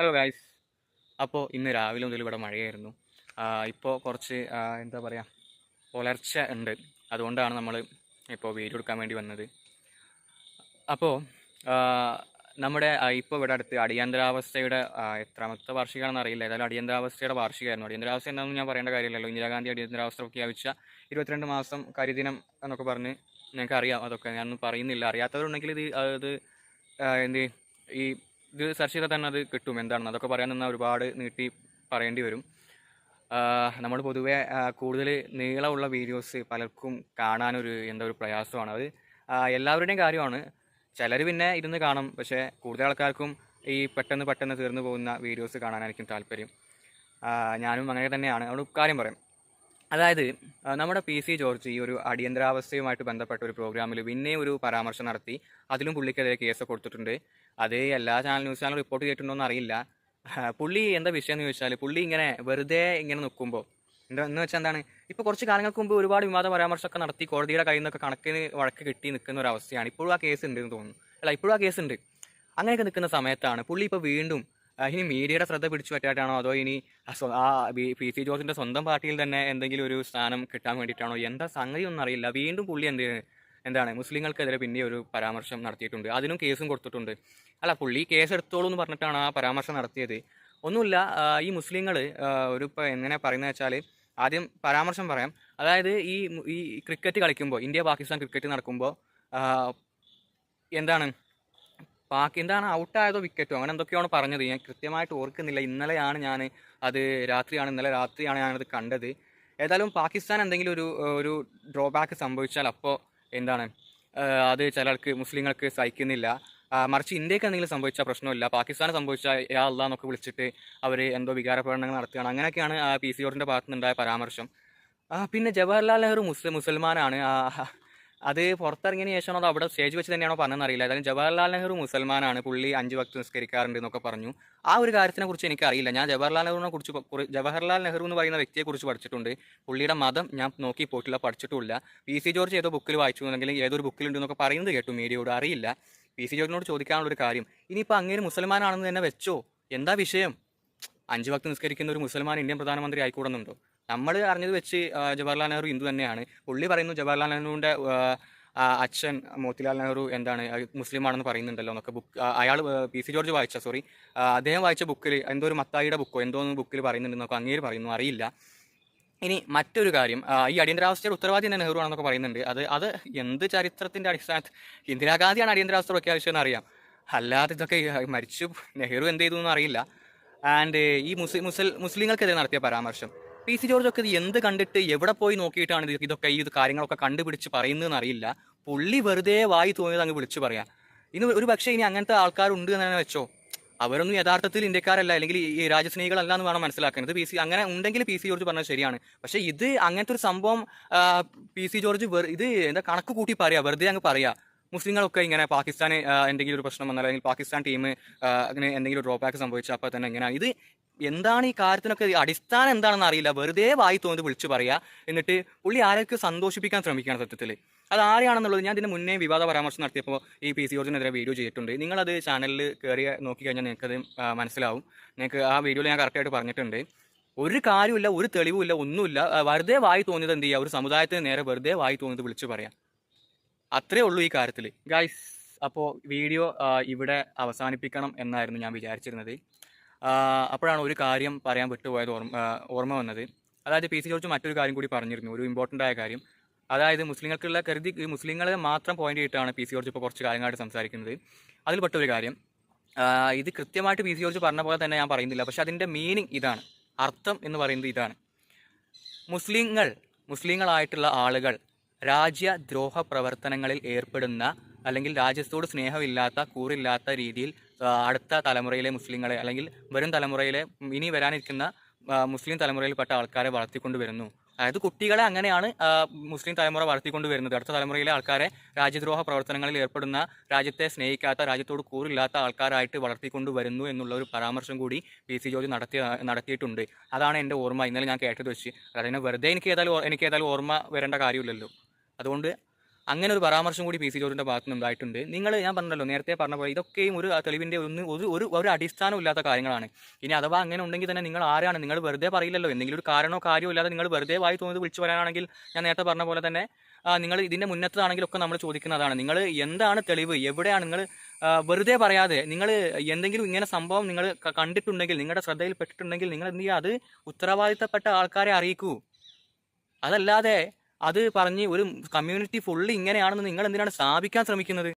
Hello guys അപ്പോൾ ഇന്ന് രാവിലെ മുതൽ ഇവിടെ മഴയായിരുന്നു. ഇപ്പോൾ കുറച്ച് എന്താ പറയുക പുലർച്ച ഉണ്ട്. അതുകൊണ്ടാണ് നമ്മൾ ഇപ്പോൾ വീട് എടുക്കാൻ വേണ്ടി വന്നത്. അപ്പോൾ നമ്മുടെ ഇപ്പോൾ ഇവിടെ അടുത്ത് അടിയന്തരാവസ്ഥയുടെ എത്രാമത്തെ വാർഷികമാണെന്ന് അറിയില്ല. ഏതായാലും അടിയന്തരാവസ്ഥയുടെ വാർഷികമായിരുന്നു. അടിയന്തരാവസ്ഥ എന്താണെന്ന് ഞാൻ പറയേണ്ട കാര്യമില്ലല്ലോ. ഇന്ദിരാഗാന്ധി അടിയന്തരാവസ്ഥ പ്രഖ്യാപിച്ച ഇരുപത്തിരണ്ട് മാസം കരിദിനം എന്നൊക്കെ പറഞ്ഞ് നിങ്ങൾക്ക് അറിയാം അതൊക്കെ ഞാനൊന്നും പറയുന്നില്ല. അറിയാത്തവരുണ്ടെങ്കിൽ ഇത് അത് എന്ത് ഈ ഇത് സെർച്ച് ചെയ്താൽ തന്നെ അത് കിട്ടും. എന്താണെന്ന് അതൊക്കെ പറയാൻ നിന്നാൽ ഒരുപാട് നീട്ടി പറയേണ്ടി വരും. നമ്മൾ പൊതുവേ കൂടുതൽ നീളമുള്ള വീഡിയോസ് പലർക്കും കാണാനൊരു എന്താ ഒരു പ്രയാസമാണ്. അത് എല്ലാവരുടെയും കാര്യമാണ്. ചിലർ പിന്നെ ഇരുന്ന് കാണും. പക്ഷേ കൂടുതൽ ആൾക്കാർക്കും ഈ പെട്ടെന്ന് പെട്ടെന്ന് തീർന്നു പോകുന്ന വീഡിയോസ് കാണാനായിരിക്കും താല്പര്യം. ഞാനും അങ്ങനെ തന്നെയാണ്. അവിടെ കാര്യം പറയാം. അതായത് നമ്മുടെ പി സി ജോർജ് ഈ ഒരു അടിയന്തരാവസ്ഥയുമായിട്ട് ബന്ധപ്പെട്ട ഒരു പ്രോഗ്രാമിൽ പിന്നെയും ഒരു പരാമർശം നടത്തി. അതിലും പുള്ളിക്കെതിരെ കേസ് കൊടുത്തിട്ടുണ്ട്. അത് എല്ലാ ചാനൽ ന്യൂസ് ചാനൽ റിപ്പോർട്ട് ചെയ്തിട്ടുണ്ടോ അറിയില്ല. പുള്ളി എന്താ വിഷയം എന്ന് ചോദിച്ചാൽ പുള്ളി ഇങ്ങനെ വെറുതെ ഇങ്ങനെ നിൽക്കുമ്പോൾ എന്താ എന്ന് വെച്ചാൽ എന്താണ് ഇപ്പോൾ കുറച്ച് കാലങ്ങൾക്ക് മുമ്പ് ഒരുപാട് വിവാദ പരാമർശമൊക്കെ നടത്തി കോടതിയുടെ കയ്യിൽ നിന്നൊക്കെ കണക്കിന് വഴക്ക് കിട്ടി നിൽക്കുന്ന ഒരു അവസ്ഥയാണ്. ഇപ്പോഴും ആ കേസ് ഉണ്ടെന്ന് തോന്നുന്നു. അല്ല ഇപ്പോഴും ആ കേസ് ഉണ്ട്. അങ്ങനെയൊക്കെ നിൽക്കുന്ന സമയത്താണ് പുള്ളി ഇപ്പോൾ വീണ്ടും ഇനി മീഡിയയുടെ ശ്രദ്ധ പിടിച്ചു പറ്റായിട്ടാണോ അതോ ഇനി ആ പി സി ജോർജിന്റെ സ്വന്തം പാർട്ടിയിൽ തന്നെ എന്തെങ്കിലും ഒരു സ്ഥാനം കിട്ടാൻ വേണ്ടിയിട്ടാണോ? എന്താ സംഗതി ഒന്നും അറിയില്ല. വീണ്ടും പുള്ളി എന്ത് എന്താണ് മുസ്ലിങ്ങൾക്കെതിരെ പിന്നെ ഒരു പരാമർശം നടത്തിയിട്ടുണ്ട്. അതിനും കേസും കൊടുത്തിട്ടുണ്ട്. അല്ല പുള്ളി കേസ് എടുത്തോളൂ എന്ന് പറഞ്ഞിട്ടാണ് ആ പരാമർശം നടത്തിയത്. ഒന്നുമില്ല ഈ മുസ്ലിങ്ങൾ ഒരു ഇപ്പോൾ എങ്ങനെ പറയുന്നത് വെച്ചാൽ ആദ്യം പരാമർശം പറയാം. അതായത് ഈ ഈ ക്രിക്കറ്റ് കളിക്കുമ്പോൾ ഇന്ത്യ പാകിസ്ഥാൻ ക്രിക്കറ്റ് നടക്കുമ്പോൾ എന്താണ് പാക് എന്താണ് ഔട്ടായതോ വിക്കറ്റോ അങ്ങനെ എന്തൊക്കെയാണ് പറഞ്ഞത്. ഞാൻ കൃത്യമായിട്ട് ഓർക്കുന്നില്ല. ഇന്നലെയാണ് ഞാൻ അത് രാത്രിയാണ് ഇന്നലെ രാത്രിയാണ് ഞാനത് കണ്ടത്. ഏതായാലും പാകിസ്ഥാൻ എന്തെങ്കിലും ഒരു ഒരു ഡ്രോബാക്ക് സംഭവിച്ചാൽ അപ്പോൾ എന്താണ്? അത് ചിലർക്ക് മുസ്ലിങ്ങൾക്ക് സഹിക്കുന്നില്ല. മറിച്ച് ഇന്ത്യയ്ക്ക് എന്തെങ്കിലും സംഭവിച്ചാൽ പ്രശ്നമില്ല. പാകിസ്ഥാനെ സംഭവിച്ചാൽ യാ അല്ല എന്നൊക്കെ വിളിച്ചിട്ട് അവർ എന്തോ വികാര പ്രകടനങ്ങൾ നടത്തുകയാണ്. അങ്ങനെയൊക്കെയാണ് പി സി ജോർജിന്റെ ഭാഗത്തുനിന്നുണ്ടായ പരാമർശം. പിന്നെ ജവഹർലാൽ നെഹ്റു മുസ്ലിം മുസൽമാനാണ്. അത് പുറത്തിറങ്ങിയതിന് ശേഷമാണോ അത് അവിടെ സ്റ്റേജ് വെച്ച് തന്നെയാണോ പറഞ്ഞതെന്ന് അറിയില്ല. ജവഹർലാൽ നെഹ്റു മുസൽമാനാണ്. പുള്ളി അഞ്ച് വക്ത് നിസ്കരിക്കാറുണ്ട് എന്നൊക്കെ പറഞ്ഞു. ആ ഒരു കാര്യത്തിനെ കുറിച്ച് എനിക്കറിയില്ല. ഞാൻ ജവഹർലാൽ നെഹ്റുവിനെ കുറിച്ച് ജവഹർലാൽ നെഹ്റു എന്ന് പറയുന്ന വ്യക്തിയെ കുറിച്ച് പഠിച്ചിട്ടുണ്ട്. പുള്ളിയുടെ മതം ഞാൻ നോക്കി പോയിട്ടില്ല പഠിച്ചിട്ടില്ല പി സി ജോർജ് ഏതോ ബുക്കിൽ വായിച്ചു അല്ലെങ്കിൽ ഏതൊരു ബുക്കിലുണ്ട് എന്നൊക്കെ പറയുന്നത് കേട്ടു മീഡിയയോട്. അറിയില്ല. പി സി ജോർജിനോട് ചോദിക്കാനുള്ള ഒരു കാര്യം. ഇനിയിപ്പോൾ അങ്ങനെ മുസൽമാനാണെന്ന് തന്നെ വെച്ചോ? എന്താ വിഷയം? അഞ്ച് ഭക്ത് നിസ്കരിക്കുന്ന ഒരു മുസൽമാൻ ഇന്ത്യൻ പ്രധാനമന്ത്രി ആയിക്കൂടുന്നുണ്ടോ? നമ്മൾ അറിഞ്ഞത് വെച്ച് ജവഹർലാൽ നെഹ്റു ഹിന്ദു തന്നെയാണ്. പുള്ളി പറയുന്നു ജവഹർലാൽ നെഹ്റുവിന്റെ അച്ഛൻ മോത്തിലാൽ നെഹ്റു എന്താണ് മുസ്ലിമാണെന്ന് പറയുന്നുണ്ടല്ലോ എന്നൊക്കെ ബുക്ക് അയാൾ പി സി ജോർജ് വായിച്ച സോറി അദ്ദേഹം വായിച്ച ബുക്കിൽ എന്തോ ഒരു മത്തായിയുടെ ബുക്കോ എന്തോ ഒന്ന് ബുക്കിൽ പറയുന്നുണ്ടെന്നൊക്കെ അങ്ങേര് പറയുന്നു അറിയില്ല. ഇനി മറ്റൊരു കാര്യം ഈ അടിയന്തരാവസ്ഥയുടെ ഉത്തരവാദി തന്നെ നെഹ്റു ആണെന്നൊക്കെ പറയുന്നുണ്ട്. അത് അത് എന്ത് ചരിത്രത്തിന്റെ അടിസ്ഥാനത്തിൽ ഇന്ദിരാഗാന്ധിയാണ് അടിയന്തരാവസ്ഥ പ്രഖ്യാപിച്ചതെന്ന് അറിയാം. അല്ലാതെ ഇതൊക്കെ മരിച്ചു നെഹ്റു എന്ത് ചെയ്തു എന്ന് അറിയില്ല ആൻഡ് ഈ മുസ്ലിം മുസ്ലിങ്ങൾക്കെതിരെ നടത്തിയ പരാമർശം. പി സി ജോർജ് ഒക്കെ ഇത് എന്ത് കണ്ടിട്ട് എവിടെ പോയി നോക്കിയിട്ടാണ് ഇത് ഇതൊക്കെ ഈ കാര്യങ്ങളൊക്കെ കണ്ടുപിടിച്ച് പറയുന്നതെന്ന് അറിയില്ല. പുള്ളി വെറുതെ വായി തോന്നിയത് അങ്ങ് വിളിച്ചു പറയാം. ഇനി ഒരു പക്ഷേ ഇനി അങ്ങനത്തെ ആൾക്കാരുണ്ട് എന്ന് തന്നെ വെച്ചോ. അവരൊന്നും യഥാർത്ഥത്തിൽ ഇന്ത്യക്കാരല്ല അല്ലെങ്കിൽ ഈ രാജ്യസ്നേഹികളല്ല എന്ന് വേണം മനസ്സിലാക്കുന്നത്. പി സി അങ്ങനെ ഉണ്ടെങ്കിൽ പി സി ജോർജ് പറഞ്ഞത് ശരിയാണ്. പക്ഷേ ഇത് അങ്ങനത്തെ ഒരു സംഭവം പി സി ജോർജ് ഇത് എന്താ കണക്ക് കൂട്ടി പറയാ വെറുതെ അങ്ങ് പറയാ. മുസ്ലിങ്ങളൊക്കെ ഇങ്ങനെ പാകിസ്ഥാന് എന്തെങ്കിലും ഒരു പ്രശ്നം വന്നാൽ അല്ലെങ്കിൽ പാകിസ്ഥാൻ ടീം അങ്ങനെ എന്തെങ്കിലും ഡ്രോബാക്ക് സംഭവിച്ചാൽ അപ്പോൾ തന്നെ ഇങ്ങനെ. ഇത് എന്താണ് ഈ കാര്യത്തിനൊക്കെ അടിസ്ഥാനം എന്താണെന്ന് അറിയില്ല. വെറുതെ വായി തോന്നി വിളിച്ചു പറയുക എന്നിട്ട് പുള്ളി ആരൊക്കെ സന്തോഷിപ്പിക്കാൻ ശ്രമിക്കുകയാണ് സത്യത്തിൽ അത് ആരെയാണെന്നുള്ളത് ഞാൻ ഇതിന് മുന്നേ വിവാദ പരാമർശം നടത്തിയപ്പോൾ ഈ പി സി ജോർജിനെതിരെ വീഡിയോ ചെയ്തിട്ടുണ്ട്. നിങ്ങളത് ചാനലിൽ കയറി നോക്കിക്കഴിഞ്ഞാൽ നിങ്ങൾക്കത് മനസ്സിലാവും. നിങ്ങൾക്ക് ആ വീഡിയോയിൽ ഞാൻ കറക്റ്റായിട്ട് പറഞ്ഞിട്ടുണ്ട്. ഒരു കാര്യമില്ല ഒരു തെളിവുമില്ല ഒന്നുമില്ല. വെറുതെ വായി തോന്നിയത് എന്ത് ചെയ്യുക ഒരു സമുദായത്തിന് നേരെ വെറുതെ വായി തോന്നിയത് വിളിച്ചു പറയാം. അത്രേ ഉള്ളൂ ഈ കാര്യത്തിൽ ഗൈസ് അപ്പോൾ വീഡിയോ ഇവിടെ അവസാനിപ്പിക്കണം എന്നായിരുന്നു ഞാൻ വിചാരിച്ചിരുന്നത്. അപ്പോഴാണ് ഒരു കാര്യം പറയാൻ വിട്ടുപോയത് ഓർമ്മ ഓർമ്മ വന്നത്. അതായത് പി സി ജോർജ് മറ്റൊരു കാര്യം കൂടി പറഞ്ഞിരുന്നു ഒരു ഇമ്പോർട്ടന്റ് ആയ കാര്യം. അതായത് മുസ്ലിങ്ങൾക്കുള്ള കരുതി മുസ്ലിങ്ങളെ മാത്രം പോയിന്റ് ചെയ്തിട്ടാണ് പി സി ജോർജ് ഇപ്പോൾ കുറച്ച് കാര്യങ്ങളായിട്ട് സംസാരിക്കുന്നത്. അതിൽപ്പെട്ട ഒരു കാര്യം ഇത് കൃത്യമായിട്ട് പി സി ജോർജ് പറഞ്ഞ പോലെ തന്നെ ഞാൻ പറയുന്നില്ല പക്ഷേ അതിന്റെ മീനിങ് ഇതാണ്. അർത്ഥം എന്ന് പറയുന്നത് ഇതാണ്. മുസ്ലിങ്ങൾ മുസ്ലിങ്ങളായിട്ടുള്ള ആളുകൾ രാജ്യദ്രോഹ പ്രവർത്തനങ്ങളിൽ ഏർപ്പെടുന്ന അല്ലെങ്കിൽ രാജ്യത്തോട് സ്നേഹമില്ലാത്ത കൂറില്ലാത്ത രീതിയിൽ അടുത്ത തലമുറയിലെ മുസ്ലിങ്ങളെ അല്ലെങ്കിൽ വരും തലമുറയിലെ ഇനി വരാനിരിക്കുന്ന മുസ്ലിം തലമുറയിൽപ്പെട്ട ആൾക്കാരെ വളർത്തിക്കൊണ്ടുവരുന്നു. അതായത് കുട്ടികളെ അങ്ങനെയാണ് മുസ്ലിം തലമുറ വളർത്തിക്കൊണ്ട് വരുന്നത് അടുത്ത തലമുറയിലെ ആൾക്കാരെ രാജ്യദ്രോഹ പ്രവർത്തനങ്ങളിൽ ഏർപ്പെടുന്ന രാജ്യത്തെ സ്നേഹിക്കാത്ത രാജ്യത്തോട് കൂറില്ലാത്ത ആൾക്കാരായിട്ട് വളർത്തിക്കൊണ്ട് വരുന്നു എന്നുള്ള ഒരു പരാമർശം കൂടി പി സി ജോർജ് നടത്തിയ നടത്തിയിട്ടുണ്ട്. അതാണ് എന്റെ ഓർമ്മ. ഇന്നലെ ഞാൻ കേട്ടത് വെച്ച്. അതിനെ വെറുതെ എനിക്ക് ഏതായാലും എനിക്ക് ഏതായാലും ഓർമ്മ വരേണ്ട കാര്യമില്ലല്ലോ. അതുകൊണ്ട് അങ്ങനെ ഒരു പരാമർശം കൂടി പി സി ജോർജിന്റെ ഭാഗത്ത് നിന്ന് ഉണ്ടായിട്ടുണ്ട്. നിങ്ങൾ ഞാൻ പറഞ്ഞല്ലോ നേരത്തെ പറഞ്ഞ പോലെ ഇതൊക്കെയും ഒരു തെളിവിന്റെ ഒന്ന് ഒരു ഒരു ഒരു അടിസ്ഥാനം ഇല്ലാത്ത കാര്യങ്ങളാണ്. ഇനി അഥവാ അങ്ങനെ ഉണ്ടെങ്കിൽ തന്നെ നിങ്ങൾ ആരാണ്? നിങ്ങൾ വെറുതെ പറയില്ലല്ലോ. എന്തെങ്കിലും ഒരു കാരണോ കാര്യമോ ഇല്ലാതെ നിങ്ങൾ വെറുതെ വായി തോന്നുന്നത് വിളിച്ചു പറയാനാണെങ്കിൽ ഞാൻ നേരത്തെ പറഞ്ഞ പോലെ തന്നെ നിങ്ങൾ ഇതിന്റെ മുന്നത്തതാണെങ്കിലൊക്കെ നമ്മൾ ചോദിക്കുന്നതാണ്. നിങ്ങൾ എന്താണ് തെളിവ്? എവിടെയാണ് നിങ്ങൾ വെറുതെ പറയാതെ നിങ്ങൾ എന്തെങ്കിലും ഇങ്ങനെ സംഭവം നിങ്ങൾ കണ്ടിട്ടുണ്ടെങ്കിൽ നിങ്ങളുടെ ശ്രദ്ധയിൽപ്പെട്ടിട്ടുണ്ടെങ്കിൽ നിങ്ങൾ എന്ത് ചെയ്യുക? അത് ഉത്തരവാദിത്തപ്പെട്ട ആൾക്കാരെ അറിയിക്കൂ. അതല്ലാതെ അത് പറഞ്ഞ് ഒരു കമ്മ്യൂണിറ്റി ഫുള്ള് ഇങ്ങനെയാണെന്ന് നിങ്ങൾ എന്തിനാണ് സ്ഥാപിക്കാൻ ശ്രമിക്കുന്നത്?